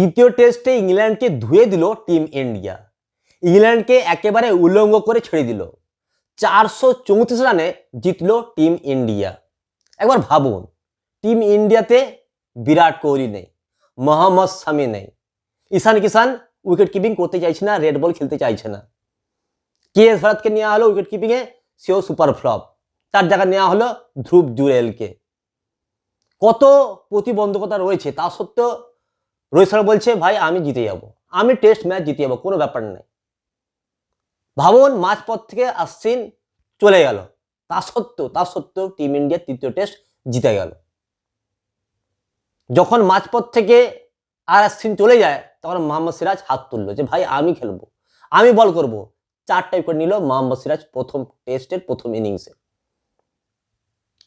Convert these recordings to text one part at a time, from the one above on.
তৃতীয় টেস্টে ইংল্যান্ডকে ধুয়ে দিল টিম ইন্ডিয়া। ইংল্যান্ডকে একেবারে উলঙ্গ করে ছেড়ে দিল। চারশো চৌত্রিশ রানে জিতল টিম ইন্ডিয়া। একবার ভাবুন, টিম ইন্ডিয়াতে বিরাট কোহলি নেই, মোহাম্মদ শামি নেই। ঈশান কিষান উইকেট কিপিং করতে চাইছে না, রেড বল খেলতে চাইছে না। কে এস ভারতকে নেওয়া হলো উইকেট কিপিংয়ে? সেও সুপার ফ্লপ। তার জায়গায় নেওয়া হলো ধ্রুব জুরেলকে। কত প্রতিবন্ধকতা রয়েছে তা সত্ত্বেও রোহিত শর্মা বলছে, ভাই, আমি জিতে যাব। আমি টেস্ট ম্যাচ জিতে যাব, কোনো ব্যাপার নেই। ভাবুন, মাঝপথ থেকে আসছিন চলে গেল। তা সত্ত্বেও তা সত্ত্বেও টিম ইন্ডিয়া তৃতীয় টেস্ট জিতে গেল। যখন মাঝপথ থেকে আর আসছিন চলে যায়, তখন মোহাম্মদ সিরাজ হাত তুললো যে, ভাই, আমি খেলব। আমি বল করব। চারটা উইকেট নিল মোহাম্মদ সিরাজ প্রথম টেস্টের প্রথম ইনিংসে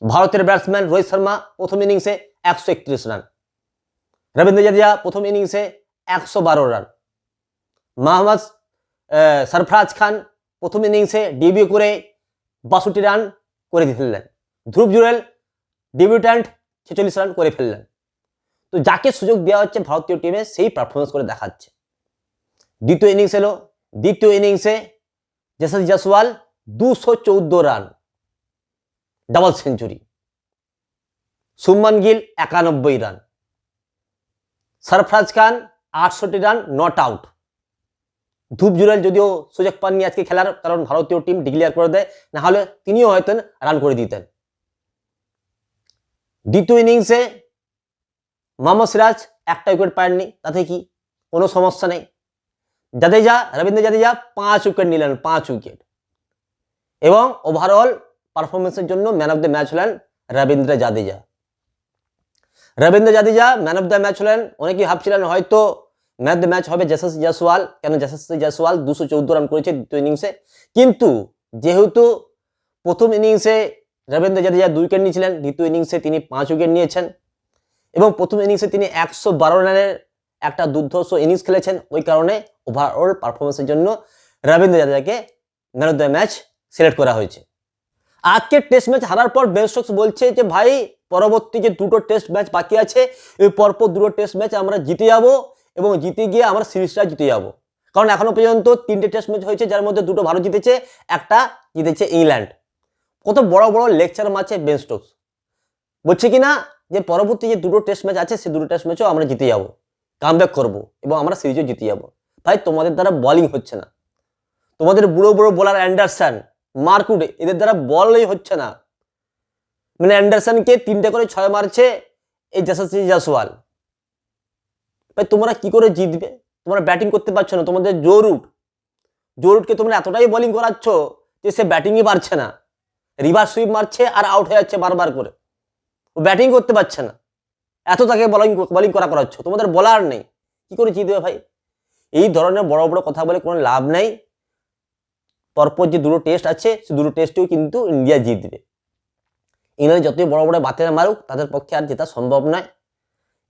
ভারতের ব্যাটসম্যান রোহিত শর্মা প্রথম ইনিংসে একশো একত্রিশ রান রবীন্দ্র জাদেজা প্রথম ইনিংসে একশো বারো রান মোহাম্মদ আহ, সরফরাজ খান প্রথম ইনিংসে ডেবিউ করে বাষট্টি রান করে ফেললেন। ধ্রুব জুরেল ডেবিউট্যান্ট ছেচল্লিশ রান করে ফেললেন। তো যাকে সুযোগ দেওয়া হচ্ছে ভারতীয় টিমে সেই পারফরমেন্স করে দেখাচ্ছে। দ্বিতীয় ইনিংস এলো। দ্বিতীয় ইনিংসে যশস্বী জসওয়াল দুশো চৌদ্দ run double century Shubman Gill একানব্বই রান সরফরাজ খান, আটষট্টি রান নট আউট ধূপ জুরেল যদিও সুযোগ পাননি আজকে খেলার, কারণ ভারতীয় টিম ডিক্লেয়ার করে দেয়, না হলে তিনিও হয়তো রান করে দিতেন। দ্বিতীয় ইনিংসে মোহাম্মদ সিরাজ একটা উইকেট পাননি তাতে কি কোনো সমস্যা নেই? জাদেজা, রবীন্দ্র জাদেজা পাঁচ উইকেট নিলেন, পাঁচ উইকেট এবং ওভারঅল পারফরমেন্সের জন্য ম্যান অফ দ্য ম্যাচ হলেন Ravindra Jadeja. Ravindra Jadeja, man of the match হলেন। অনেকেই ভাবছিলেন হয়তো ম্যান অফ দ্য ম্যাচ হবে যশস্বী জয়সওয়াল কেন যশস্বী জয়সওয়াল দুশো চৌদ্দ রান করেছে দ্বিতীয় ইনিংসে। কিন্তু যেহেতু প্রথম ইনিংসে রবীন্দ্র জাদেজা দুই উইকেট নিয়েছিলেন, দ্বিতীয় ইনিংসে তিনি পাঁচ উইকেট নিয়েছেন এবং প্রথম ইনিংসে তিনি একশো বারো রানের একটা দুর্ধর্ষ ইনিংস খেলেছেন। ওই কারণে ওভারঅল পারফরমেন্সের জন্য Ravindra জাদেজাকে man of the match select করা হয়েছে। আজকের টেস্ট ম্যাচ হারার পর বেন বলছে যে, ভাই পরবর্তী যে দুটো টেস্ট ম্যাচ বাকি আছে ওই পরপর দুটো টেস্ট ম্যাচ আমরা জিতে যাব এবং জিতে গিয়ে আমরা সিরিজটা জিতে যাব। কারণ এখনও পর্যন্ত তিনটে টেস্ট ম্যাচ হয়েছে, যার মধ্যে দুটো ভারত জিতেছে, একটা জিতেছে ইংল্যান্ড। কত বড় বড় লেকচার মারছে বেন বলছে কি না যে পরবর্তী যে দুটো টেস্ট ম্যাচ আছে সেই দুটো টেস্ট ম্যাচও আমরা জিতে যাব কামব্যাক করব এবং আমরা সিরিজও জিতে যাব। ভাই, তোমাদের দ্বারা বলিং হচ্ছে না। তোমাদের বুড়ো বুড়ো বোলার অ্যান্ডারসন মার্কুড এদের দ্বারা বলই হচ্ছে না। মানে অ্যান্ডারসনকে তিনটে করে ছয় মারছে এই যশস্বী জাসওয়াল। ভাই, তোমরা কি করে জিতবে? তোমরা ব্যাটিং করতে পারছ না, তোমাদের জোরুট জোরুটকে তোমরা এতটাই বোলিং করাচ্ছ যে সে ব্যাটিংই পারছে না। রিভার সুইপ মারছে আর আউট হয়ে যাচ্ছে বারবার করে। ও ব্যাটিং করতে পারছে না। এত তাকে বলিং বলিং করা করাচ্ছ। তোমাদের বলার নেই। কি করে জিতবে ভাই? এই ধরনের বড় বড় কথা বলে কোনো লাভ নেই। পরপর যে দুটো টেস্ট আছে, সে দুটো টেস্টেও কিন্তু ইন্ডিয়া জিতবে। ইংল্যান্ড যতই বড় বড় বাতেরা মারুক, তাদের পক্ষে আর জেতা সম্ভব নয়।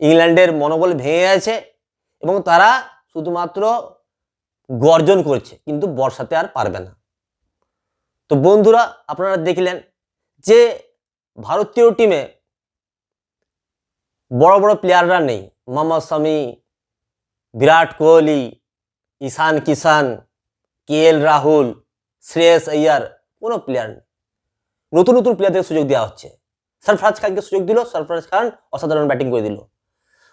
ইংল্যান্ডের মনোবল ভেঙে গেছে এবং তারা শুধুমাত্র গর্জন করছে, কিন্তু বর্ষাতে আর পারবে না। তো বন্ধুরা, আপনারা দেখলেন যে ভারতীয় টিমে বড় বড় প্লেয়াররা নেই। মোহাম্মদ শামি, বিরাট কোহলি, ঈশান কিষান কে এল রাহুল, শ্রেয়স আইয়ার কোনো প্লেয়ার নেই। নতুন নতুন প্লেয়ারদের সুযোগ দেওয়া হচ্ছে। সরফরাজ খানকে সুযোগ দিল, সরফরাজ খান অসাধারণ ব্যাটিং করে দিল।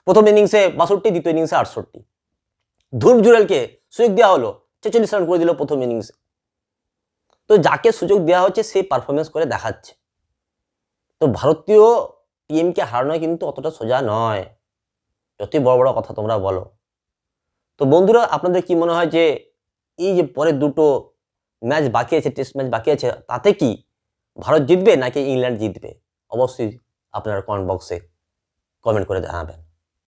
প্রথম ইনিংসে বাষট্টি, দ্বিতীয় ইনিংসে আটষট্টি। ধ্রুব জুরেলকে সুযোগ দেওয়া হলো, ছেচল্লিশ রান করে দিল প্রথম ইনিংসে তো যাকে সুযোগ দেওয়া হচ্ছে, সে পারফরমেন্স করে দেখাচ্ছে। তো ভারতীয় টিমকে হারানো কিন্তু অতটা সোজা নয়। যতই বড় বড় কথা তোমরা বলো। তো বন্ধুরা, আপনাদের কি মনে হয় যে এই যে পরে দুটো ম্যাচ বাকি আছে টেস্ট ম্যাচ বাকি আছে, তাতে কি ভারত জিতবে নাকি ইংল্যান্ড জিতবে? অবশ্যই আপনারা কমেন্ট বক্সে কমেন্ট করে জানাবেন।